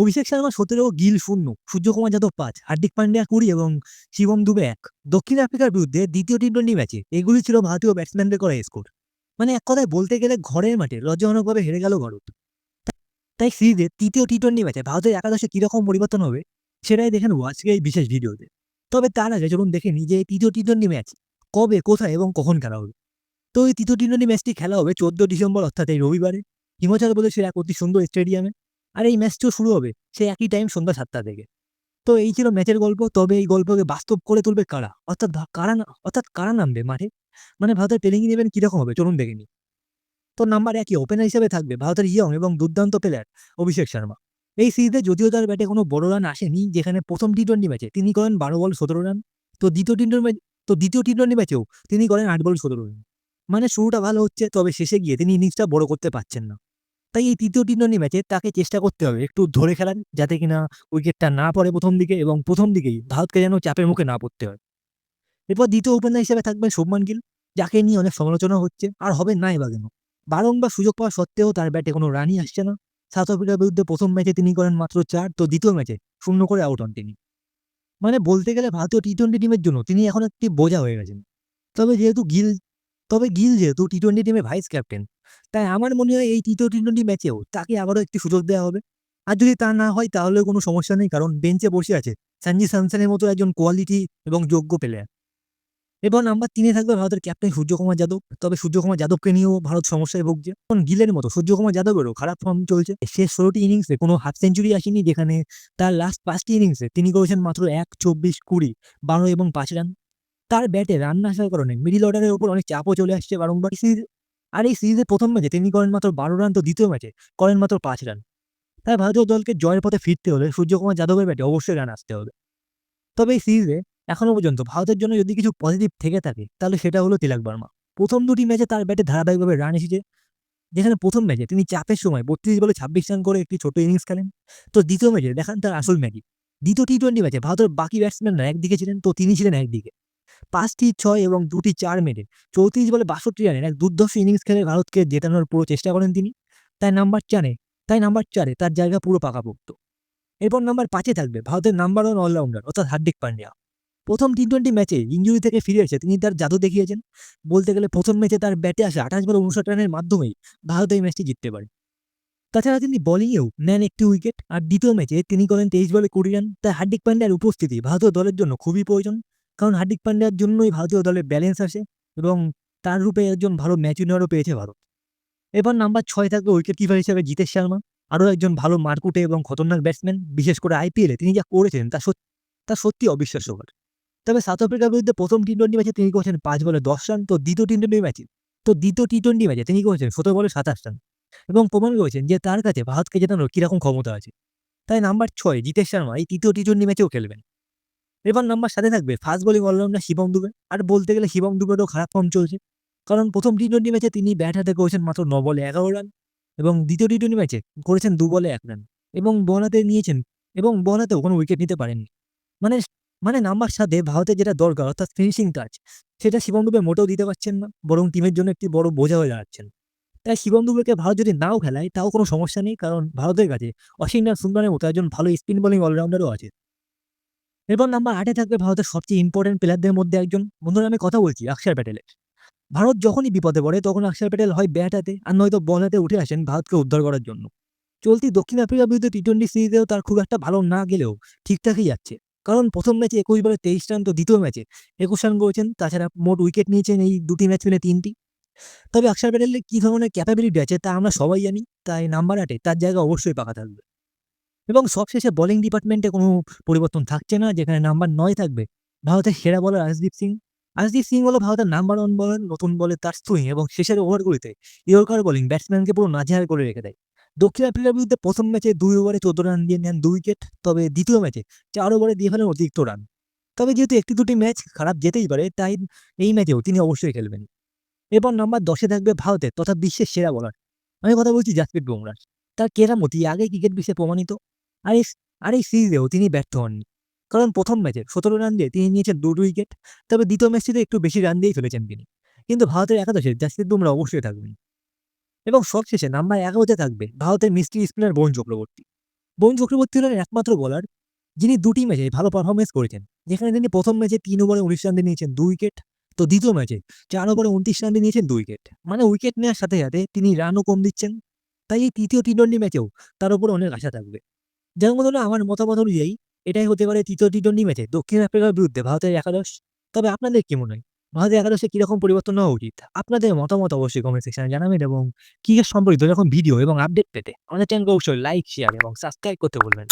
অভিষেক শর্মা সতেরো, গিল শূন্য, সূর্যকুমার যাদব পাঁচ, হার্দিক পান্ডিয়া কুড়ি এবং শিবম দুবে এক। দক্ষিণ আফ্রিকার বিরুদ্ধে দ্বিতীয় টি টোয়েন্টি ম্যাচে এগুলি ছিল ভারতীয় ব্যাটসম্যানদের করা স্কোর মানে এক কথায় বলতে গেলে ঘরের মাঠে লজ্জাজনকভাবে হেরে গেল ভারত। তাই সিরিজের তৃতীয় টি টোয়েন্টি ম্যাচে ভারতের একাদশে কীরকম পরিবর্তন হবে, সেটাই দেখেন আজকে এই বিশেষ ভিডিওতে। তবে তার আগে চলুন দেখে নিই যে এই তৃতীয় টি টোয়েন্টি ম্যাচ কবে, কোথায় এবং কখন খেলা হবে। তো এই তৃতীয় টি টোয়েন্টি ম্যাচটি খেলা হবে চোদ্দ ডিসেম্বর, অর্থাৎ এই রবিবারে। হিমাচল প্রদেশের এক অতি সুন্দর স্টেডিয়ামে আর এই ম্যাচটিও শুরু হবে, সেই একই টাইম সন্ধ্যা সাতটা থেকে। তো এই ছিল ম্যাচের গল্প, তবে এই গল্পকে বাস্তব করে তুলবে কারা? অর্থাৎ কারা অর্থাৎ কারা নামবে মাঠে? মানে ভারতের প্লেইং ইলেভেন কীরকম হবে? চলুন দেখে নিই। তো নাম্বার একই ওপেনার হিসেবে থাকবে ভারতের ইয়ং এবং দুর্দান্ত প্লেয়ার অভিষেক শর্মা। এই সিরিজে যদিও তার ব্যাটে কোনো বড় রান আসেনি, যেখানে প্রথম টি টোয়েন্টি ম্যাচে তিনি করেন বারো বল, সতেরো রান তো দ্বিতীয় টি টোয়েন্টি তো দ্বিতীয় টি টোয়েন্টি ম্যাচেও তিনি করেন আট বল, সতেরো রান মানে শুরুটা ভালো হচ্ছে, তবে শেষে গিয়ে তিনি ইনিংসটা বড় করতে পারছেন না। তাই এই তৃতীয় টি টোয়েন্টি ম্যাচে তাকে চেষ্টা করতে হবে। একটু ধরে খেলার যাতে কিনা উইকেটটা না পড়ে প্রথম দিকে এবং প্রথম দিকেই ভারতকে যেন চাপের মুখে না পড়তে হয়। এরপর দ্বিতীয় ওপেনার হিসেবে থাকবেন শুভমান গিল। যাকে নিয়ে অনেক সমালোচনা হচ্ছে। আর হবে নাই বা কেন? বারংবার সুযোগ পাওয়া সত্ত্বেও তার ব্যাটে কোনো রানই আসছে না। সাউথ আফ্রিকার বিরুদ্ধে প্রথম ম্যাচে তিনি করেন মাত্র চার। তো দ্বিতীয় ম্যাচে শূন্য করে আউট হন তিনি। মানে বলতে গেলে ভারতীয় টি টোয়েন্টি টিমের জন্য তিনি এখন একটি বোঝা হয়ে গেছেন। তবে যেহেতু গিল, তবে গিল যেহেতু টি টোয়েন্টি টিমের ভাইস ক্যাপ্টেন তাই আমার মনে হয় এই তৃতীয় টি টোয়েন্টি ম্যাচেও তাকে আবারও একটি সুযোগ দেওয়া হবে। আর যদি তা না হয় তাহলে কোনো সমস্যা নেই, কারণ বেঞ্চে বসে আছে সঞ্জি স্যামসনের মতো একজন কোয়ালিটি এবং যোগ্য প্লেয়ার এবার নাম্বার তিনে থাকবে ভারতের ক্যাপ্টেন সূর্যকুমার যাদব। তবে সূর্যকুমার যাদবকে নিয়েও ভারত সমস্যায় ভুগছে। এখন গিলের মতো সূর্যকুমার যাদবেরও খারাপ ফর্ম চলছে। শেষ ষোলোটি ইনিংসে কোনো হাফ সেঞ্চুরি আসেনি, যেখানে তার লাস্ট পাঁচটি ইনিংসে তিনি করেছেন মাত্র এক চব্বিশ কুড়ি, বারো এবং পাঁচ রান তার ব্যাটে রান না আসার কারণে মিডিল অর্ডারের ওপর অনেক চাপও চলে আসছে বারংবার। আর এই সিরিজের প্রথম ম্যাচে তিনি করেন মাত্র বারো রান, তো দ্বিতীয় ম্যাচে করেন মাত্র পাঁচ রান। তাই ভারতীয় দলকে জয়ের পথে ফিরতে হলে সূর্যকুমার যাদবের ব্যাটে অবশ্যই রান আসতে হবে। তবে এই সিরিজে এখনও পর্যন্ত ভারতের জন্য যদি কিছু পজিটিভ থেকে থাকে, তাহলে সেটা হলো তিলক বর্মা। প্রথম দুটি ম্যাচে তার ব্যাটে ধারাবাহিকভাবে রান এসেছে, যেখানে প্রথম ম্যাচে তিনি চাপের সময় বত্রিশ বলে ছাব্বিশ রান করে একটি ছোট ইনিংস খেলেন। তো দ্বিতীয় ম্যাচে দেখান তার আসল ম্যাজিক। দ্বিতীয় টি টোয়েন্টি ম্যাচে ভারতের বাকি ব্যাটসম্যানরা একদিকে ছিলেন, তো তিনি ছিলেন একদিকে। পাঁচটি ছয় এবং দুটি চার মেরে। চৌত্রিশ বলে বাষট্টি রানের এক দুর্ধর্ষ ইনিংস খেলে ভারতকে জেতানোর পুরো চেষ্টা করেন তিনি। তাই নাম্বার চারে তাই নাম্বার চারে তার জায়গা পুরো পাকাপোক্ত। এরপর নাম্বার পাঁচে থাকবে ভারতের নাম্বার ওয়ান অলরাউন্ডার অর্থাৎ হার্দিক পান্ডিয়া। প্রথম টি টোয়েন্টি ম্যাচে ইঞ্জুরি থেকে ফিরে এসে তিনি তার জাদু দেখিয়েছেন। বলতে গেলে প্রথম ম্যাচে তার ব্যাটে আসা আঠাশ বল উনষাট রানের মাধ্যমেই ভারত এই ম্যাচটি জিততে পারে। তাছাড়া তিনি বোলিংয়েও নেন একটি উইকেট আর দ্বিতীয় ম্যাচে তিনি করেন তেইশ বলে কুড়ি রান। তাই হার্দিক পান্ডিয়ার উপস্থিতি ভারতীয় দলের জন্য খুবই প্রয়োজন। কারণ হার্দিক পান্ডিয়ার জন্যই ভারতীয় দলের ব্যালেন্স আসে এবং তার রূপে একজন ভালো ম্যাচ উইনারও পেয়েছে ভারত। এবার নাম্বার ছয় থাকবে উইকেট কিপার হিসেবে জিতেশ শর্মা, আরও একজন ভালো মারকুটে এবং খতরনাক ব্যাটসম্যান বিশেষ করে আইপিএলে তিনি যা করেছেন তা সত্যি তা সত্যি অবিশ্বাস্যকর। তবে সাউথ আফ্রিকার বিরুদ্ধে প্রথম টি টোয়েন্টি ম্যাচে তিনি করেছেন পাঁচ বলে দশ রান, তো দ্বিতীয় টি টোয়েন্টি ম্যাচে তো দ্বিতীয় টি টোয়েন্টি ম্যাচে তিনি করেছেন সতেরো বলে সাতাশ রান এবং প্রমাণ করেছেন যে তার কাছে ভারতকে জেতানোর কীরকম ক্ষমতা আছে। তাই নাম্বার ছয় জিতেশ শর্মা এই তৃতীয় টি টোয়েন্টি ম্যাচেও খেলবেন। এবার নাম্বার সাথে থাকবে। First bowling allrounder Shivam Dube. আর বলতে গেলে শিবম দুবেরও খারাপ ফর্ম চলছে। কারণ প্রথম টি টোয়েন্টি ম্যাচে তিনি ব্যাট হাতে করেছেন মাত্র ন বলে এগারো রান এবং দ্বিতীয় টি টোয়েন্টি ম্যাচে করেছেন দু বলে এক রান এবং বল হাতে নিয়েছেন এবং বল হাতেও কোনো উইকেট নিতে পারেননি। মানে মানে নাম্বার সাথে ভারতের যেটা দরকার অর্থাৎ ফিনিশিং টাচ সেটা শিবম দুবে মোটেও দিতে পারছেন না, বরং টিমের জন্য একটি বড় বোঝা হয়ে দাঁড়াচ্ছেন। তাই শিবম দুবেকে ভারত যদি নাও খেলায়, তাও কোনো সমস্যা নেই, কারণ ভারতের কাছে অসিন্দার সুন্দরের মতো একজন ভালো স্পিন বোলিং অলরাউন্ডারও আছে। এরপর নাম্বার আটে থাকবে ভারতের সবচেয়ে ইম্পর্টেন্ট প্লেয়ারদের মধ্যে একজন। বন্ধুরা, আমি কথা বলছি, অক্ষর প্যাটেলের। ভারত যখনই বিপদে পড়ে, তখন অক্ষর প্যাটেল হয় ব্যাট হাতে আর নয়তো বল হাতে উঠে আসেন ভারতকে উদ্ধার করার জন্য। চলতি দক্ষিণ আফ্রিকার বিরুদ্ধে টি টোয়েন্টি সিরিজেও তার খুব একটা ভালো না গেলেও ঠিকঠাকই যাচ্ছে। কারণ প্রথম ম্যাচে একুশ বলে তেইশ রান তো দ্বিতীয় ম্যাচে একুশ রান করেছেন, তাছাড়া মোট উইকেট নিয়েছেন এই দুটি ম্যাচ মিলে তিনটি। তবে অক্ষর প্যাটেলের কী ধরনের ক্যাপাবিলিটি আছে তা আমরা সবাই জানি, তাই নাম্বার আটে তার জায়গা অবশ্যই পাকা থাকবে। এবং সবশেষে বোলিং ডিপার্টমেন্টে কোনো পরিবর্তন থাকছে না, যেখানে নাম্বার নয় থাকবে। ভারতের সেরা বলার আশদীপ সিং। আশদীপ সিং হলো ভারতের নাম্বার ওয়ান বলার নতুন বলে তার সুইং এবং শেষের ওভারগুলিতে ইয়র্কার বোলিং ব্যাটসম্যানকে পুরো নাজেহার করে রেখে দেয়। দক্ষিণ আফ্রিকার বিরুদ্ধে প্রথম ম্যাচে দুই ওভারে চোদ্দ রান দিয়ে নেন দুই উইকেট তবে দ্বিতীয় ম্যাচে চার ওভারে দিয়ে ফেলেন অতিরিক্ত রান তবে যেহেতু একটি দুটি ম্যাচ খারাপ যেতেই পারে, তাই এই ম্যাচেও তিনি অবশ্যই খেলবেন। এরপর নাম্বার দশে থাকবে ভারতের তথা বিশ্বের সেরা বলার আমি কথা বলছি জাসপ্রীত বুমরাহ। তার কেরামতি আগে ক্রিকেট বিশ্বে প্রমাণিত। আর এই আর এই সিরিজেও তিনি ব্যর্থ হননি। কারণ প্রথম ম্যাচে সতেরো রান দিয়ে তিনি নিয়েছেন দুটো উইকেট তবে দ্বিতীয় ম্যাচটিতে একটু বেশি রান দিয়েই ফেলেছেন তিনি। কিন্তু ভারতের একাদশে জাসপ্রীত বুমরা অবশ্যই থাকবেন। এবং সবশেষে নাম্বার এগারোতে থাকবে ভারতের মিস্ট্রি স্পিনার বরুণ চক্রবর্তী। বরুণ চক্রবর্তী হলেন একমাত্র বোলার যিনি দুটি ম্যাচে ভালো পারফরমেন্স করেছেন। যেখানে তিনি প্রথম ম্যাচে তিন ওভারে উনিশ রান দিয়ে নিয়েছেন দুই উইকেট তো দ্বিতীয় ম্যাচে চার ওভারে উনত্রিশ রান দিয়ে নিয়েছেন দুই উইকেট মানে উইকেট নেওয়ার সাথে সাথে তিনি রানও কম দিচ্ছেন। তাই এই তৃতীয় টি টোয়েন্টি ম্যাচেও তার উপর অনেক আশা থাকবে। যেমন মতো আমার মতামত অনুযায়ী এটাই হতে পারে তৃতীয় টি টোয়েন্টি ম্যাচে দক্ষিণ আফ্রিকার বিরুদ্ধে ভারতের একাদশ। তবে আপনাদের কি মনে হয়? ভারতের একাদশে কীরকম পরিবর্তন হওয়া উচিত? আপনাদের মতামত অবশ্যই কমেন্ট সেকশনে জানাবেন এবং ক্রিকেট সম্পর্কিত যখন ভিডিও এবং আপডেট পেতে আমাদের চ্যানেলকে অবশ্যই লাইক শেয়ার এবং সাবস্ক্রাইব করতে বলবেন।